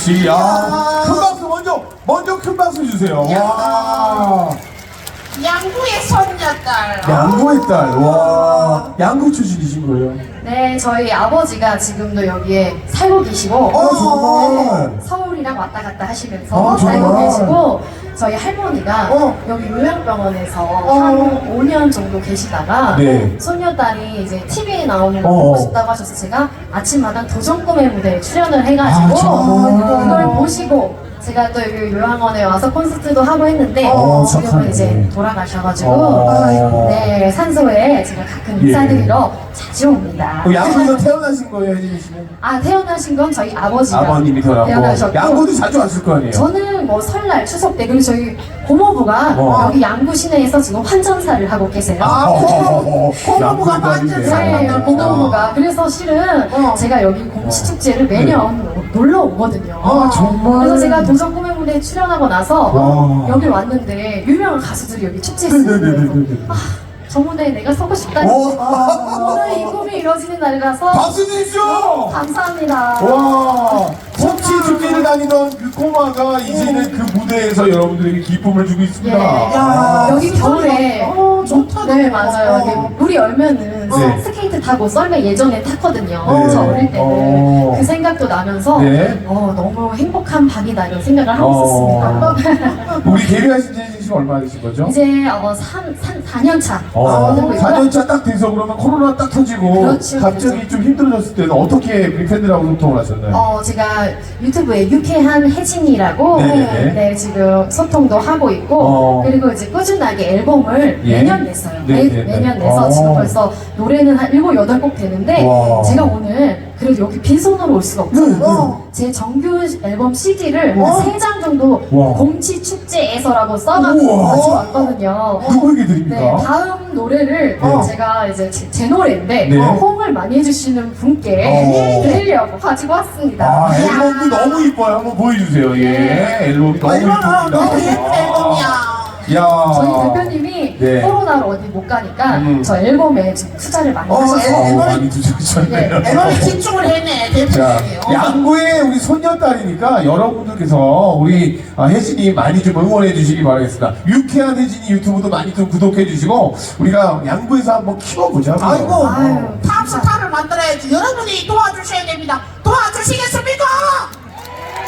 씨. 아, 큰 박수 먼저, 먼저 큰 박수 주세요. 와. 양구의 손녀딸. 양구의 딸. 와. 양구 출신이신 거예요? 네, 저희 아버지가 지금도 여기에 살고 계시고 어, 정말. 네, 서울이랑 왔다 갔다 하시면서 어, 살고 정말. 계시고 저희 할머니가 어. 여기 요양병원에서 한 5년 정도 계시다가 네. 손녀딸이 이제 TV에 나오는 거 어. 보고 싶다고 하셔서 제가 아침마당 도전꿈의 무대에 출연을 해가지고 아, 정말. 그걸 보시고 제가 또 여기 요양원에 와서 콘서트도 하고 했는데 어, 지금은 착하네. 이제 돌아가셔가지고 어. 네 산소에 제가 가끔 예. 인사드리러 자주 옵니다. 그 양구에서 태어나신 거예요, 혜진이 씨는? 아 태어나신 건 저희 아버지가 아버님이 태어나고. 양구도 자주 왔을 거 아니에요? 저는 뭐 설날 추석 때 그리고 저희 고모부가 어. 여기 양구 시내에서 지금 환전사를 하고 계세요. 아, 어, 고모부가 양구의 완전 딸이네. 잘 네, 고모부가 그래서 실은 어. 제가 여기 공시 축제를 매년 놀러 오거든요. 아, 정말? 그래서 제가 도전 꿈의 무대에 출연하고 나서 와. 여기 왔는데 유명한 가수들이 여기 축제에 쓰는 네네네네네. 거예요. 아, 저 무대에 내가 서고 싶다니. 와. 오늘 이 꿈이 이루어지는 날이라서 박수 주십시오! 감사합니다. 와, 성취 축제를 다니던 그 꼬마가 이제는 그 무대에서 여러분들에게 기쁨을 주고 있습니다. 예. 야, 여기 겨울에 어, 좋다. 네, 맞아요. 어. 여기 물이 얼면은 네. 스케이트 타고 썰매 예전에 탔거든요. 네. 저 어릴 때는 어. 그 생각도 나면서 네. 어, 너무 행복한 밤이다 이런 생각을 하고 어. 있었습니다. 우리 데뷔하신 지 지금 얼마나 되신 거죠? 이제 어, 3, 3, 4년 차. 어, 되고 있고요. 4년차 딱 돼서 그러면 코로나 딱 터지고 그렇죠, 갑자기 그렇죠. 좀 힘들어졌을 때는 어떻게 우리 팬들하고 소통을 하셨나요? 어, 제가 유튜브에 유쾌한 혜진이라고 네네네. 네, 지금 소통도 하고 있고 어. 그리고 이제 꾸준하게 앨범을 예. 매년 냈어요. 네네네. 매, 매년 내서 어. 지금 벌써 노래는 한 7, 8곡 되는데 와. 제가 오늘 그래도 여기 빈손으로 올 수가 없잖아요. 네, 네. 제 정규 앨범 CD를 와. 한 3장 정도 와. 공치 축제에서라고 써가지고 우와. 가져왔거든요. 누구에게 네, 드립니까? 다음 노래를 어. 제가 이제 제, 제 노래인데 네. 어, 호응을 많이 해주시는 분께 어. 드리려고 가지고 왔습니다. 아, 앨범도 너무 이뻐요. 한번 보여주세요. 예, 앨범이 너무 아, 이거는 너무 이쁩니다. 예쁜 앨범이야. 야. 저희 대표님이 네. 코로나로 어디 못 가니까 음. 저 앨범에 지금 투자를 많이 어, 하셔서 앨범. 어, 많이 두셨네요. 앨범에 집중을 했네, 자, 대표님이. 양구의 우리 손녀딸이니까 여러분들께서 우리 아, 혜진이 많이 좀 응원해 주시기 바라겠습니다. 유쾌한 혜진이 유튜브도 많이 좀 구독해 주시고 우리가 양구에서 한번 키워보자고요. 아이고, 아유, 탑스타를 만들어야지. 여러분이 도와주셔야 됩니다. 도와주시겠습니까?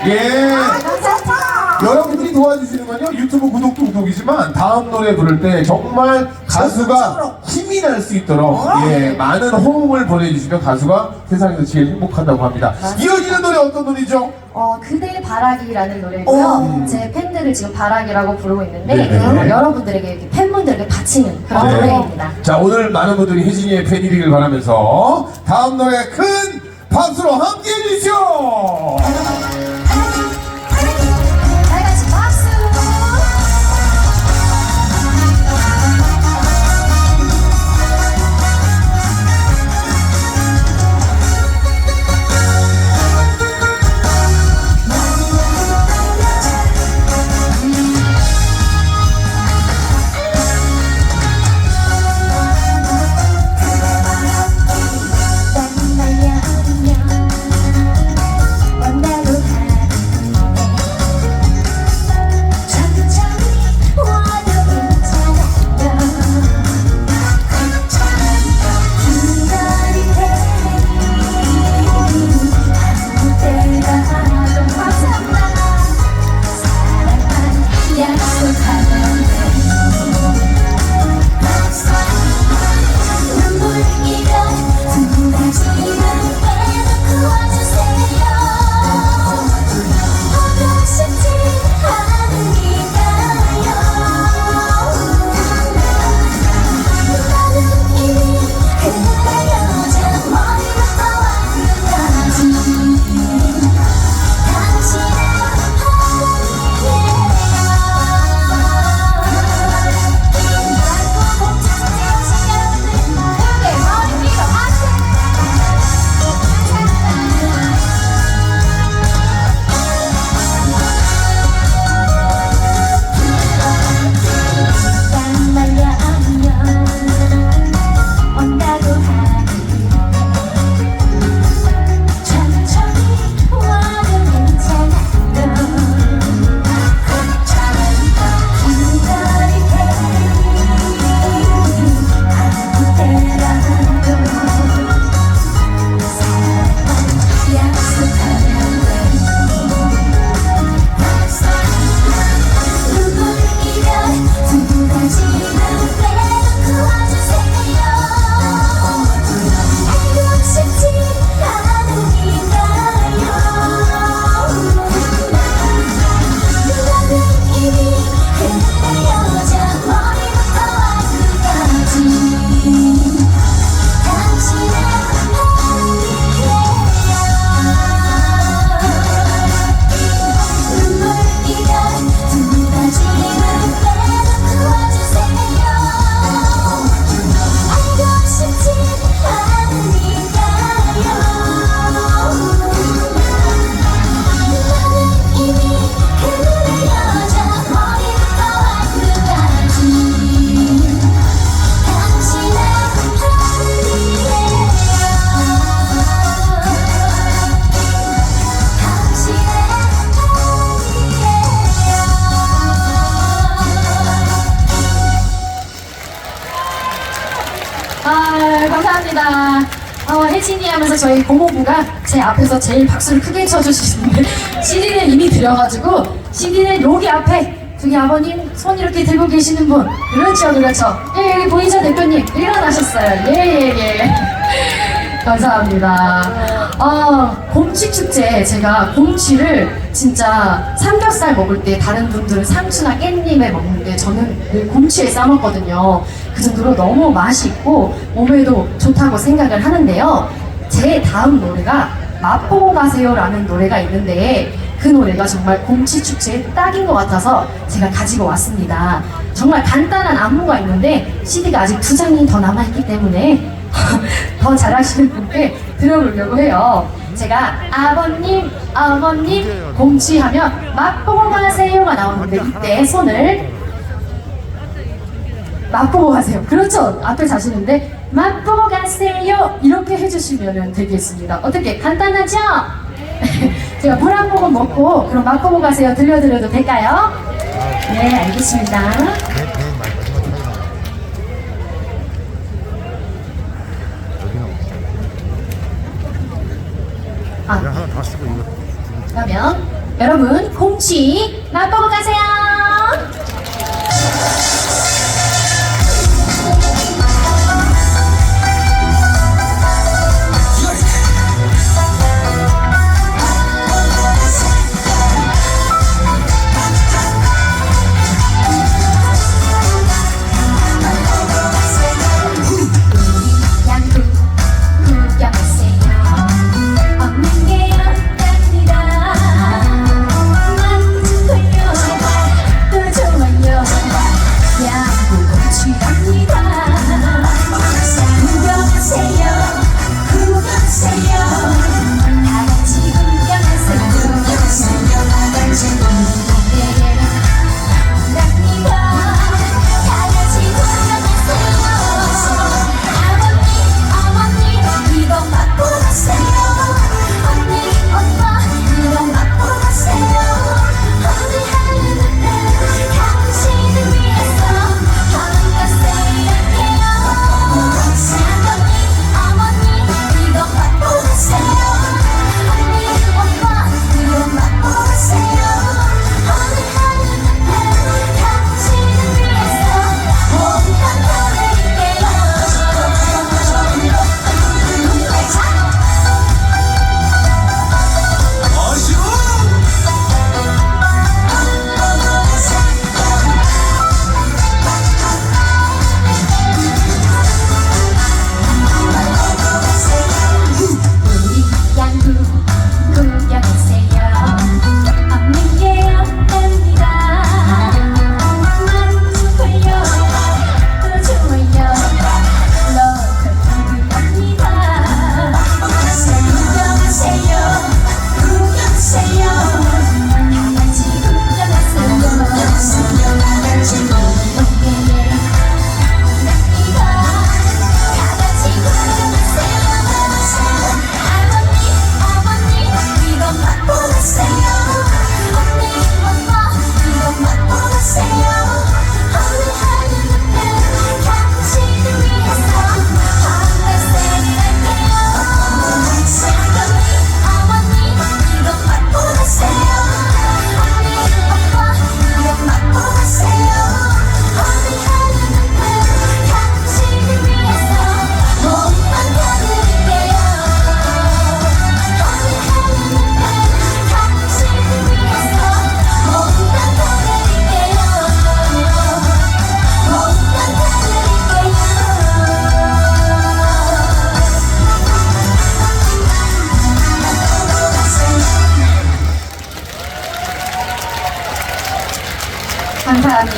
예. 아, 좋다. 여러분 도와주시는 건요 유튜브 구독도 구독이지만 다음 노래 부를 때 정말 가수가. 힘이 날 수 있도록 어. 예 많은 호응을 보내주시면 가수가 세상에서 제일 행복하다고 합니다. 이어지는 노래 어떤 노래죠? 어, 그대 바라기라는 노래고요. 어. 제 팬들을 지금 바라기라고 부르고 있는데 네네. 어, 여러분들에게 이렇게 팬분들에게 바치는 그런 네. 노래입니다. 자 오늘 많은 분들이 혜진이의 팬이기를 바라면서 다음 노래 큰 박수로 함께 해주시오. 하면서 저희 고모부가 제 앞에서 제일 박수를 크게 쳐주시는데 CD는 이미 드려가지고 CD는 여기 앞에 저기 아버님 손 이렇게 들고 계시는 분 그렇죠 그렇죠. 예 여기 보이죠 대표님? 일어나셨어요. 예예 예. 감사합니다. 아 곰치 축제 제가 곰치를 진짜 삼겹살 먹을 때 다른 분들은 상추나 깻잎에 먹는데 저는 늘 곰치에 싸먹거든요. 그 정도로 너무 맛이 있고 몸에도 좋다고 생각을 하는데요 제 다음 노래가 맛보고 가세요라는 노래가 있는데 그 노래가 정말 곰치 축제에 딱인 것 같아서 제가 가지고 왔습니다. 정말 간단한 안무가 있는데 CD가 아직 두 장이 더 남아있기 때문에 더 잘하시는 분께 들어보려고 해요. 제가 아버님, 어머님, 곰치 하면 맛보고 가세요가 나오는데 이때 손을 맛보고 가세요. 그렇죠. 앞에 자시는데 맛보고 가세요. 이렇게 해주시면 되겠습니다. 어떻게 간단하죠? 제가 물 한 모금 먹고 그럼 맛보고 가세요. 들려드려도 될까요? 네, 알겠습니다. 아, 그러면 여러분 곰치 맛보고 가세요.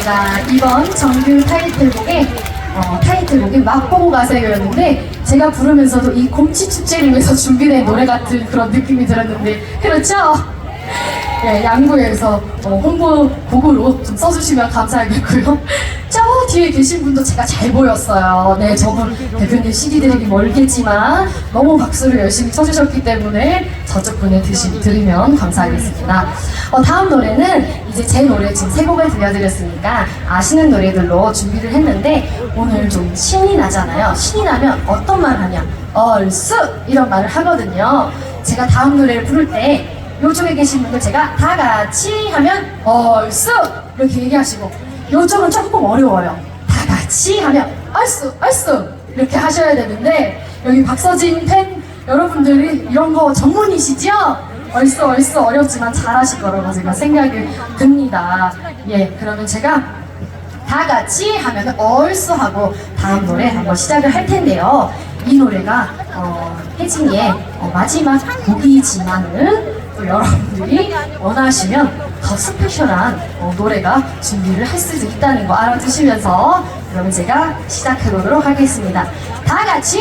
감사합니다. 이번 정규 타이틀곡의 어, 타이틀곡이 맛보고 가세요였는데 제가 부르면서도 이 곰치 축제를 위해서 준비된 노래 같은 그런 느낌이 들었는데 그렇죠? 예, 양구에서 어, 홍보 곡으로 좀 써주시면 감사하겠고요. 저 뒤에 계신 분도 제가 잘 보였어요. 네, 저분 대표님 드리기 멀겠지만 너무 박수를 열심히 쳐주셨기 때문에 저쪽 분에 드시, 드리면 감사하겠습니다. 어, 다음 노래는 이제 제 노래 지금 세 곡을 들려드렸으니까 아시는 노래들로 준비를 했는데 오늘 좀 신이 나잖아요. 신이 나면 어떤 말 하냐? 얼쑤! 이런 말을 하거든요. 제가 다음 노래를 부를 때 요쪽에 계신 분들 제가 다 같이 하면 얼쑤 이렇게 얘기하시고 요쪽은 조금 어려워요. 다 같이 하면 얼쑤 얼쑤 이렇게 하셔야 되는데 여기 박서진 팬 여러분들이 이런 거 전문이시죠? 얼쑤 얼쑤 어렵지만 잘하실 거라고 제가 생각이 듭니다. 예, 그러면 제가 다 같이 하면 얼쑤 하고 다음 노래 한번 시작을 할 텐데요. 이 노래가 어, 혜진이의 어, 마지막 곡이지만은 또 여러분들이 원하시면 더 스페셜한 어, 노래가 준비를 할 수도 있다는 거 알아두시면서 그러면 제가 시작해보도록 하겠습니다. 다 같이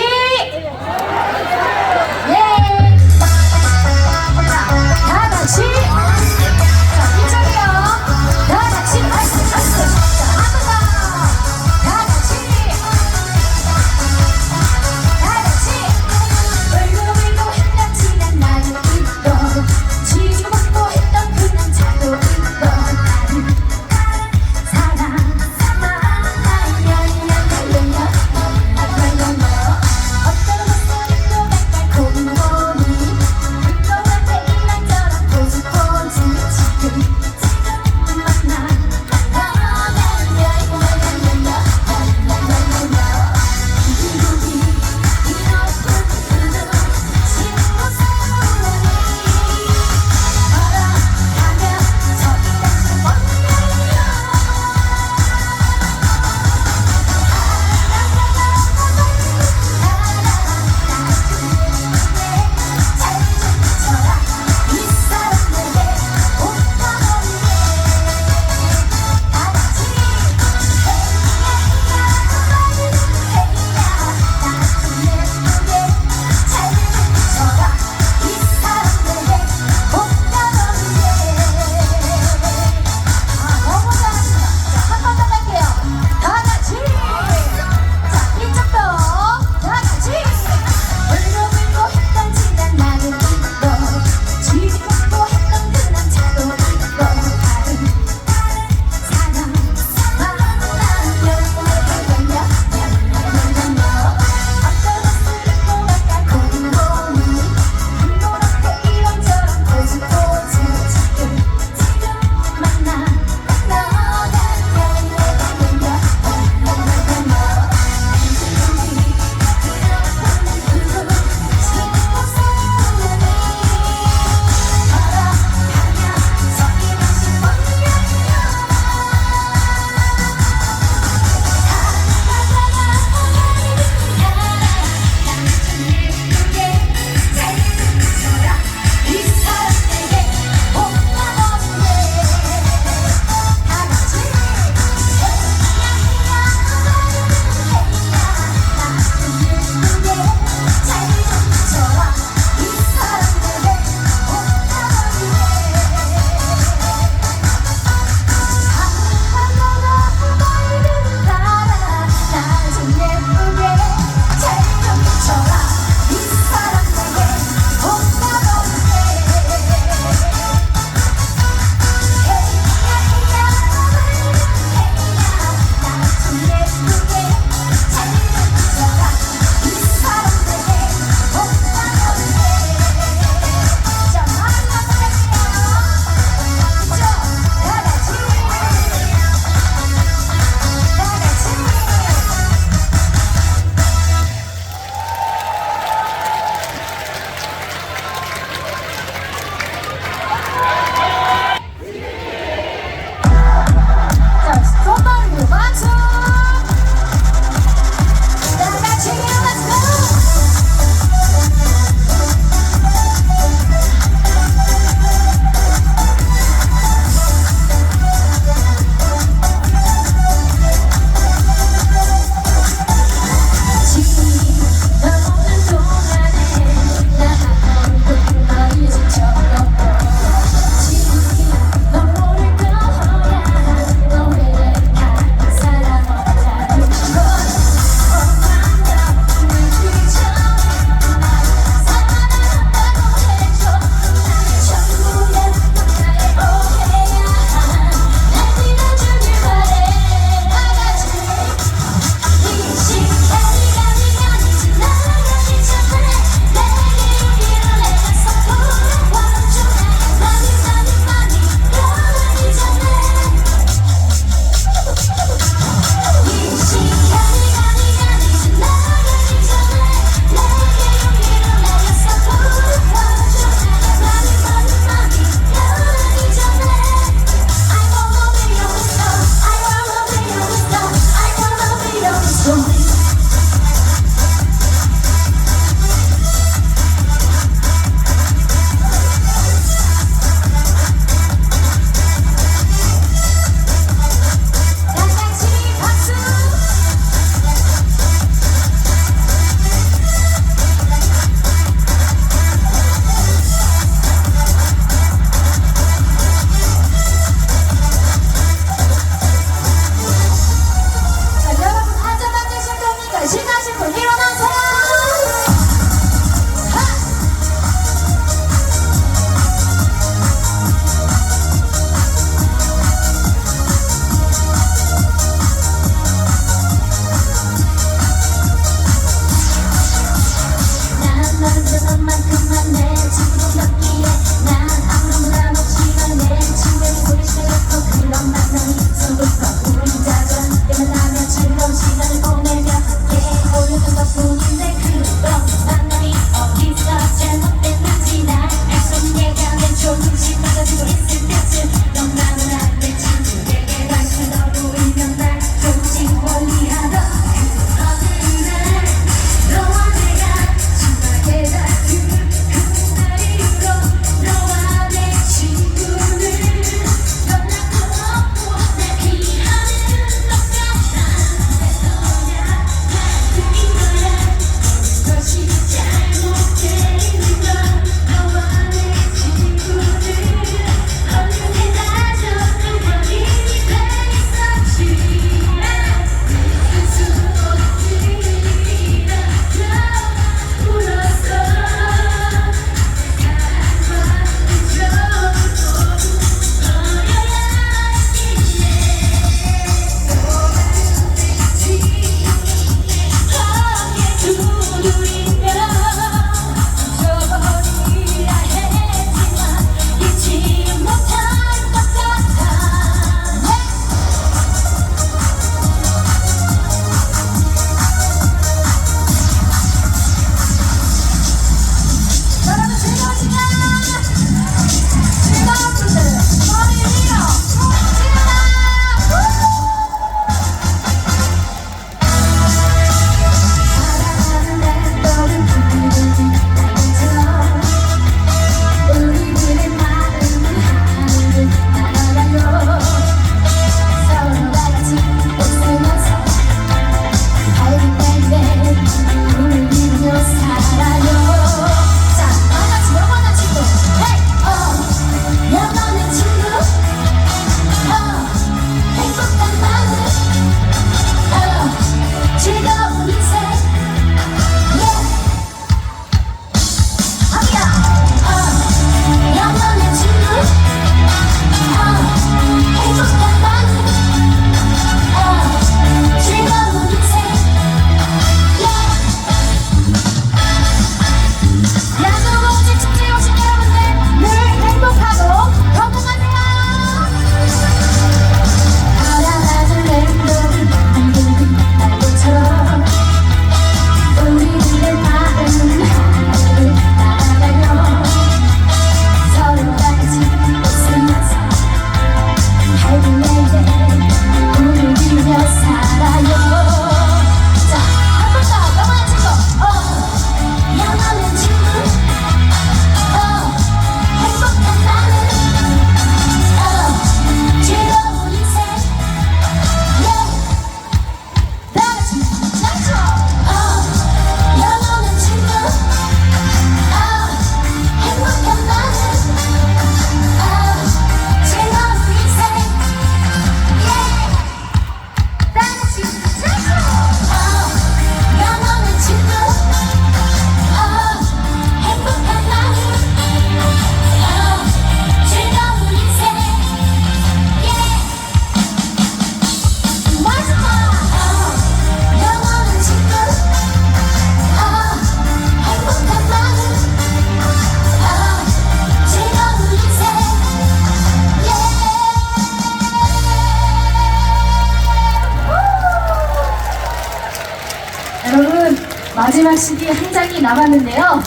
남았는데요.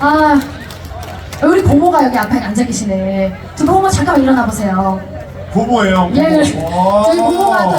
아, 우리 고모가 여기 앞에 앉아 계시네. 저 고모 잠깐만 일어나 보세요. 고모예요. 예. 저희 고모가 또